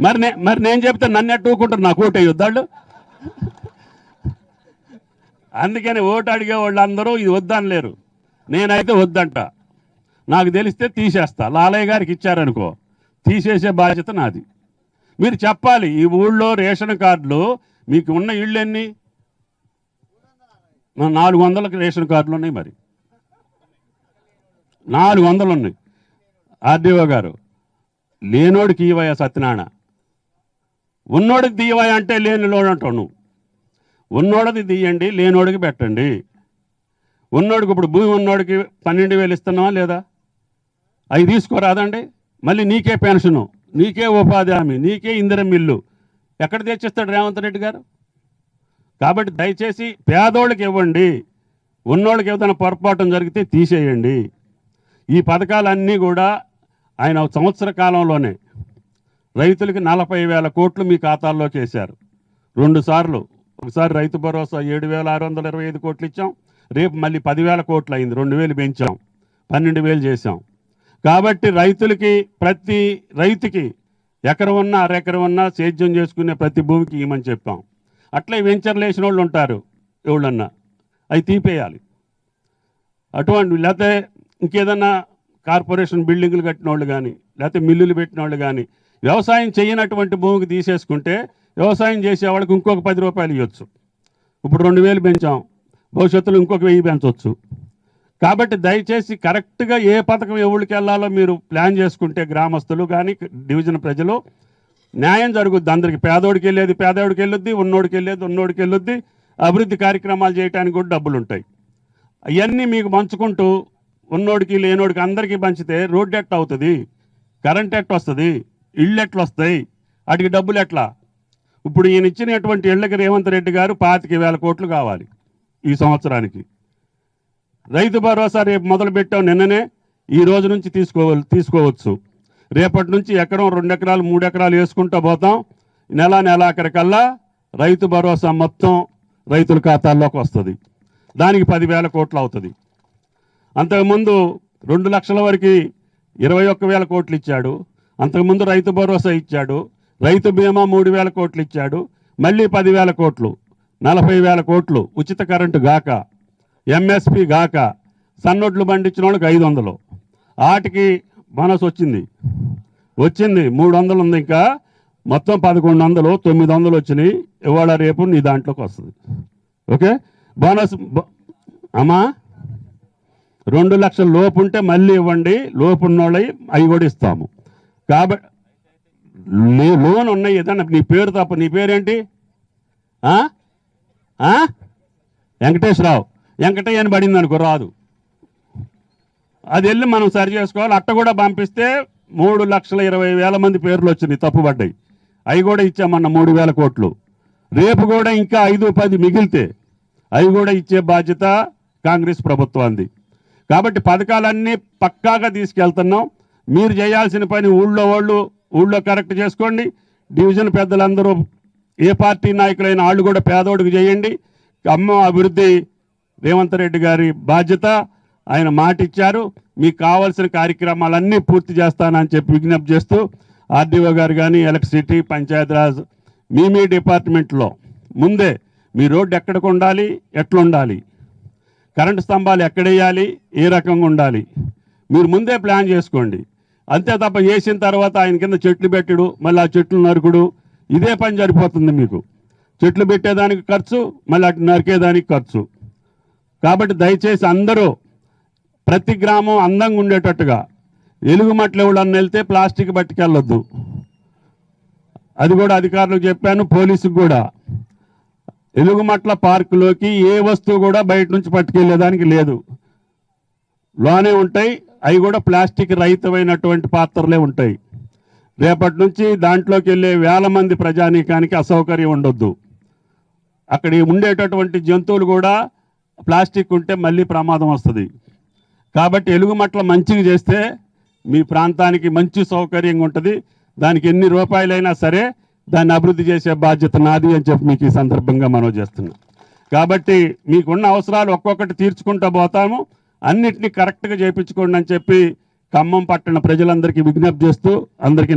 మరి నే మరి నేను చెప్తే నన్ను ఎట్టుకుంటారు నాకు ఓటే యుద్ధాళ్ళు? అందుకని ఓటు అడిగే వాళ్ళందరూ ఇది వద్దనలేరు. నేనైతే వద్దంట. నాకు తెలిస్తే తీసేస్తా. లాలయ్య గారికి ఇచ్చారనుకో. తీసేసే బాధ్యత నాది. మీరు చెప్పాలి ఈ ఊళ్ళో రేషన్ కార్డులు మీకు ఉన్న ఇళ్ళు ఎన్ని నాలుగు వందలకు రేషన్ కార్డులు ఉన్నాయి మరి. నాలుగు వందలు ఉన్నాయి. ఆర్డీఓ గారు లేనోడికి ఇవయ్యా సత్యనారాయణ. ఉన్నోడికి తీయవయ్యా అంటే లేనిలోడు అంటావు నువ్వు. ఉన్నోడిది తీయండి లేనోడికి పెట్టండి. ఉన్నోడికి ఇప్పుడు భూమి ఉన్నోడికి పన్నెండు వేలు ఇస్తున్నావా లేదా? అవి తీసుకోరాదండి. మళ్ళీ నీకే పెన్షను నీకే ఉపాధి హామీ నీకే ఇందిరం ఇల్లు ఎక్కడ తెచ్చిస్తాడు రేవంత్ రెడ్డి గారు? కాబట్టి దయచేసి పేదోళ్ళకి ఇవ్వండి. ఉన్నోళ్ళకి ఏదైనా పొరపాటు జరిగితే తీసేయండి. ఈ పథకాలన్నీ కూడా ఆయన సంవత్సర కాలంలోనే రైతులకి నలభై వేల కోట్లు మీ ఖాతాల్లో చేశారు. రెండు సార్లు. ఒకసారి రైతు భరోసా ఏడు వేల ఆరు వందల ఇరవై ఐదు కోట్లు ఇచ్చాం. రేపు మళ్ళీ పదివేల కోట్లు అయింది. రెండు వేలు పెంచాం. పన్నెండు వేలు చేసాం కాబట్టి రైతులకి ప్రతి రైతుకి ఎకరం ఉన్నా అరెకరం ఉన్నా సేద్యం చేసుకునే ప్రతి భూమికి ఇవ్వమని చెప్పాం. అట్లే వెంచర్లు వేసిన వాళ్ళు ఉంటారు ఎవళ్ళన్నా. అవి తీపేయాలి. అటువంటి లేకపోతే ఇంకేదన్నా కార్పొరేషన్ బిల్డింగులు కట్టిన వాళ్ళు కానీ లేకపోతే మిల్లులు పెట్టిన వాళ్ళు కానీ వ్యవసాయం చేయనటువంటి భూమికి తీసేసుకుంటే వ్యవసాయం చేసే వాళ్ళకి ఇంకొక పది రూపాయలు ఇవ్వచ్చు. ఇప్పుడు రెండు వేలు పెంచాం. భవిష్యత్తులో ఇంకొక వెయ్యి పెంచవచ్చు కాబట్టి దయచేసి కరెక్ట్గా ఏ పథకం ఎవరికి వెళ్ళాలో మీరు ప్లాన్ చేసుకుంటే గ్రామస్తులు కానీ డివిజన్ ప్రజలు న్యాయం జరుగుద్ది. అందరికి పేదోడికి వెళ్ళేది పేదోడికి వెళ్ళొద్ది ఉన్నోడికి వెళ్ళేది ఉన్నోడికి వెళ్ళొద్ది. అభివృద్ధి కార్యక్రమాలు చేయడానికి కూడా డబ్బులు ఉంటాయి అవన్నీ మీకు పంచుకుంటూ ఉన్నోడికి లేనోడికి అందరికీ పంచితే రోడ్డు ఎట్ట అవుతుంది? కరెంట్ ఎట్ వస్తుంది? ఇళ్ళు ఎట్లా వస్తాయి వాటికి డబ్బులు ఎట్లా ఇప్పుడు ఈయన ఇచ్చినటువంటి ఇళ్ళకి రేవంత్ రెడ్డి గారు పాతిక వేల కోట్లు కావాలి ఈ సంవత్సరానికి. రైతు భరోసా రేపు మొదలు పెట్టాం నిన్ననే ఈ రోజు నుంచి తీసుకో తీసుకోవచ్చు. రేపటి నుంచి ఎకరం రెండు ఎకరాలు మూడు ఎకరాలు వేసుకుంటూ పోతాం. నెల నెలాఖరికల్లా రైతు భరోసా మొత్తం రైతుల ఖాతాల్లోకి వస్తుంది. దానికి పదివేల కోట్లు అవుతుంది. అంతకుముందు రెండు లక్షల వరకు ఇరవై ఒక్క వేల కోట్లు ఇచ్చాడు. అంతకుముందు రైతు భరోసా ఇచ్చాడు రైతు బీమా మూడు వేల కోట్లు ఇచ్చాడు మళ్ళీ పదివేల కోట్లు నలభై వేల కోట్లు ఉచిత కరెంటు గాక ఎంఎస్పి గాక సన్నొడ్లు పండించిన వాళ్ళకి ఐదు వందలు. ఆటికి బోనస్ వచ్చింది. వచ్చింది మూడు వందలు ఉంది ఇంకా మొత్తం పదకొండు వందలు తొమ్మిది వందలు వచ్చినాయి. ఇవాళ రేపు నీ దాంట్లోకి వస్తుంది. ఓకే? బోనస్ అమ్మా రెండు లక్షల లోపు ఉంటే మళ్ళీ ఇవ్వండి లోపు ఉన్నోళ్ళవి అవి కూడా ఇస్తాము. కాబట్టి నీ లోన్ ఉన్నాయి ఏదన్నా? నీ పేరు తప్ప నీ పేరేంటి? వెంకటేశ్వరరావు. వెంకటయ్య అని పడింది అనుకో రాదు. అది వెళ్ళి మనం సరి చేసుకోవాలి. అట్ట కూడా పంపిస్తే మూడు లక్షల ఇరవై వేల మంది పేర్లు వచ్చినాయి తప్పుపడ్డాయి అవి కూడా ఇచ్చామన్న మూడు వేల కోట్లు. రేపు కూడా ఇంకా ఐదు పది మిగిలితే అవి కూడా ఇచ్చే బాధ్యత కాంగ్రెస్ ప్రభుత్వాన్ని కాబట్టి పథకాలన్నీ పక్కాగా తీసుకెళ్తున్నాం. మీరు చేయాల్సిన పని ఊళ్ళో వాళ్ళు ఊళ్ళో కరెక్ట్ చేసుకోండి. డివిజన్ పెద్దలందరూ ఏ పార్టీ నాయకులైన వాళ్ళు కూడా పేదోడికి చేయండి. అమ్మ అభివృద్ధి రేవంత్ రెడ్డి గారి బాధ్యత. ఆయన మాట ఇచ్చారు మీకు కావాల్సిన కార్యక్రమాలన్నీ పూర్తి చేస్తానని చెప్పి విజ్ఞప్తి చేస్తూ ఆర్డీఓ గారు కానీ ఎలక్ట్రిసిటీ పంచాయతీరాజ్ మీ మీ డిపార్ట్మెంట్లో ముందే మీ రోడ్డు ఎక్కడికి ఉండాలి ఎట్లా ఉండాలి కరెంటు స్తంభాలు ఎక్కడేయాలి ఏ రకంగా ఉండాలి మీరు ముందే ప్లాన్ చేసుకోండి. అంతే తప్ప వేసిన తర్వాత ఆయన కింద చెట్లు పెట్టుడు మళ్ళీ ఆ చెట్లు నరుకుడు. ఇదే పని జరిగిపోతుంది మీకు. చెట్లు పెట్టేదానికి ఖర్చు మళ్ళీ అటు నరికేదానికి ఖర్చు. కాబట్టి దయచేసి అందరూ ప్రతి గ్రామం అందంగా ఉండేటట్టుగా. ఎలుగుమట్లు ఎవడన్నా వెళ్తే ప్లాస్టిక్ పట్టుకెళ్ళొద్దు. అది కూడా అధికారులకు చెప్పాను పోలీసుకు కూడా. ఎలుగుమట్ల పార్కులోకి ఏ వస్తువు కూడా బయట నుంచి పట్టుకెళ్ళేదానికి లేదు. లోనే ఉంటాయి అవి కూడా ప్లాస్టిక్ రహితమైనటువంటి పాత్రలే ఉంటాయి. రేపటి నుంచి దాంట్లోకి వెళ్ళే వేల మంది ప్రజానీకానికి అసౌకర్యం ఉండొద్దు. అక్కడ ఉండేటటువంటి జంతువులు కూడా ప్లాస్టిక్ ఉంటే మళ్ళీ ప్రమాదం వస్తుంది. కాబట్టి ఎలుగుమట్ల మంచిగా చేస్తే మీ ప్రాంతానికి మంచి సౌకర్యంగా ఉంటుంది. దానికి ఎన్ని రూపాయలైనా సరే దాన్ని అభివృద్ధి చేసే బాధ్యత నాది అని చెప్పి మీకు ఈ సందర్భంగా మనం చేస్తున్నాం. కాబట్టి మీకున్న అవసరాలు ఒక్కొక్కటి తీర్చుకుంటూ పోతాము. అన్నిటినీ కరెక్ట్గా చేయించుకోండి అని చెప్పి ఖమ్మం పట్టణ ప్రజలందరికీ విజ్ఞప్తి చేస్తూ అందరికీ